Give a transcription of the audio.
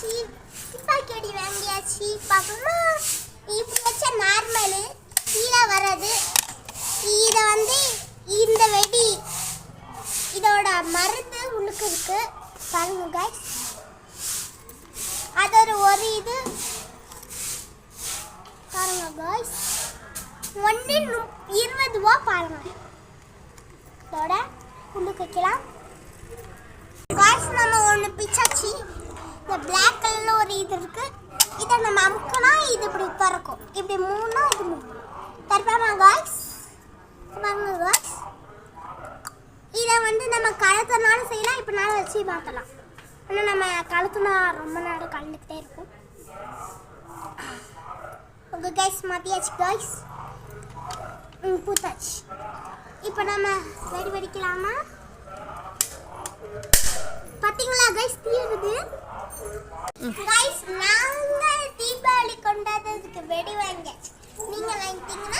வாங்கியாச்சு துப்பாக்கி வெடி வாங்கியாச்சு பாப்போமா இப்படி வச்சா நார்மலு கீழே வர்றது. இதை வந்து இந்த வெடி இதோட மருந்து உள்ளுக்கு இருக்கு. பாருங்க guys. அதோட ஒரு இது. பாருங்க guys. ஒன்று இருபது ரூபா பாருங்க. இதோட உள்ளுக்கு வைக்கலாம் காய்ஸ் நம்ம ஒன்று பிச்சாச்சு இந்த பிளாக் கலரில் ஒரு இது இருக்கு. இதை நம்ம அமுக்கினா இது இப்படி திறக்கும் இப்படி மூணா இது மூணு. தருப்பாமா காய்ஸ் பாருங்க காய்ஸ் இதை வந்து நம்ம கழுத்துனாலும் செய்யலாம் இப்படினாலும் வச்சு மாற்றலாம் ஆனால் நம்ம கழுத்துனா ரொம்ப நேரம் கலந்துக்கிட்டே இருக்கும். ஓகே கைஸ் மாற்றியாச்சு காய்ஸ் ம் பூத்தாச்சு. இப்போ நம்ம வெடி வெடிக்கலாமா பார்த்தீங்களா கைஸ் தீருது? கைஸ் நாங்க தீபாவளி கொண்டாடுறதுக்கு வெடி வாங்கியாச்சு. நீங்க வாங்கிட்டீங்கன்னா